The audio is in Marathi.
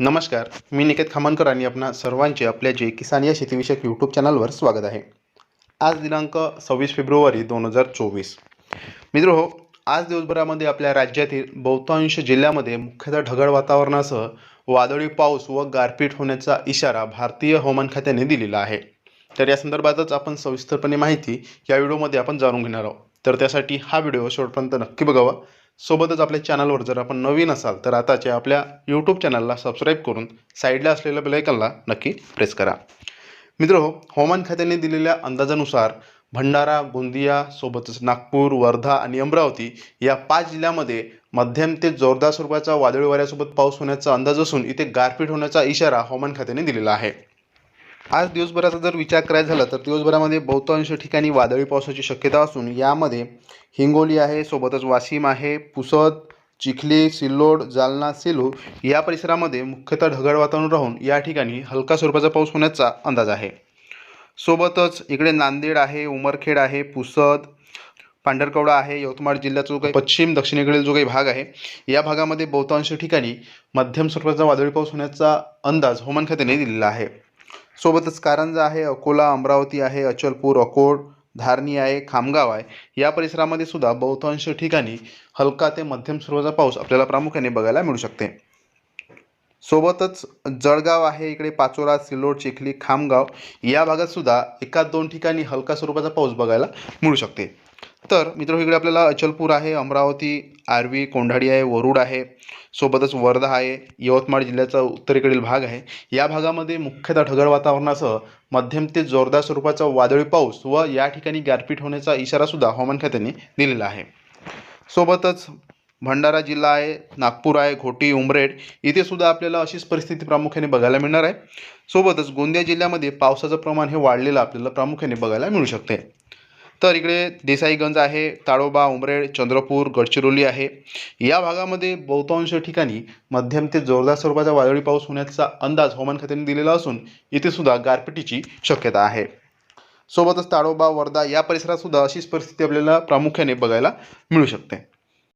नमस्कार मी निकेत खामनकर आणि आपणा सर्वांचे आपल्या जे किसान या शेतीविषयक यूट्यूब चॅनलवर स्वागत आहे. आज दिनांक सव्वीस फेब्रुवारी दोन हजार चोवीस. मित्र हो आज दिवसभरामध्ये आपल्या राज्यातील बहुतांश जिल्ह्यामध्ये मुख्यतः ढगाळ वातावरणासह वादळी पाऊस व गारपीट होण्याचा इशारा भारतीय हवामान खात्याने दिलेला आहे. तर या संदर्भातच आपण सविस्तरपणे माहिती या व्हिडिओमध्ये आपण जाणून घेणार आहोत. तर त्यासाठी हा व्हिडिओ शेवटपर्यंत नक्की बघावा. सोबतच आपल्या चॅनलवर जर आपण नवीन असाल तर आताच्या आपल्या यूट्यूब चॅनलला सबस्क्राईब करून साईडला असलेल्या बेलायकनला नक्की प्रेस करा. मित्र हो हवामान खात्याने दिलेल्या अंदाजानुसार भंडारा गोंदिया सोबतच नागपूर वर्धा आणि अमरावती या पाच जिल्ह्यामध्ये मध्यम ते जोरदार स्वरूपाचा वादळी वाऱ्यासोबत पाऊस होण्याचा अंदाज असून इथे गारपीट होण्याचा इशारा हवामान खात्याने दिलेला आहे. आज दिवसभराचा जर विचार करायचा झाला तर दिवसभरामध्ये बहुतांश ठिकाणी वादळी पावसाची शक्यता असून यामध्ये हिंगोली आहे सोबतच वाशिम आहे पुसद चिखली सिल्लोड जालना सेलू या परिसरामध्ये मुख्यतः ढगाळ वातावरण राहून या ठिकाणी हलका स्वरूपाचा पाऊस होण्याचा अंदाज आहे. सोबतच इकडे नांदेड आहे उमरखेड आहे पुसद पांढरकवडा आहे यवतमाळ जिल्ह्याचा जो काही पश्चिम दक्षिणेकडील जो काही भाग आहे या भागामध्ये बहुतांश ठिकाणी मध्यम स्वरूपाचा वादळी पाऊस होण्याचा अंदाज हवामान खात्याने दिलेला आहे. सोबतच कारंजा आहे अकोला अमरावती आहे अचलपूर अकोट धारणी आहे खामगाव आहे. या परिसरामध्ये सुद्धा बहुतांश ठिकाणी हलका ते मध्यम स्वरूपाचा पाऊस आपल्याला प्रामुख्याने बघायला मिळू शकते. सोबतच जळगाव आहे इकडे पाचोरा सिल्लोड चिखली खामगाव या भागात सुद्धा एका दोन ठिकाणी हलका स्वरूपाचा पाऊस बघायला मिळू शकते. तर मित्र इकडे आपल्याला अचलपूर आहे अमरावती आर्वी कोंढाडी आहे वरुड आहे. सोबतच वर्धा आहे यवतमाळ जिल्ह्याचा उत्तरेकडील भाग आहे. या भागामध्ये मुख्यतः ढगाळ वातावरणासह मध्यम ते जोरदार स्वरूपाचा वादळी पाऊस व या ठिकाणी गारपीट होण्याचा इशारासुद्धा हवामान खात्याने दिलेला आहे. सोबतच भंडारा जिल्हा आहे नागपूर आहे घोटी उमरेड इथे सुद्धा आपल्याला अशीच परिस्थिती प्रामुख्याने बघायला मिळणार आहे. सोबतच गोंदिया जिल्ह्यामध्ये पावसाचं प्रमाण हे वाढलेलं आपल्याला प्रामुख्याने बघायला मिळू शकते. तर इकडे देसाईगंज आहे ताडोबा उमरेड चंद्रपूर गडचिरोली आहे. या भागामध्ये बहुतांश ठिकाणी मध्यम ते जोरदार स्वरूपाचा वादळी पाऊस होण्याचा अंदाज हवामान खात्याने दिलेला असून इथे सुद्धा गारपिटीची शक्यता आहे. सोबतच ताडोबा वर्धा या परिसरात सुद्धा अशीच परिस्थिती आपल्याला प्रामुख्याने बघायला मिळू शकते.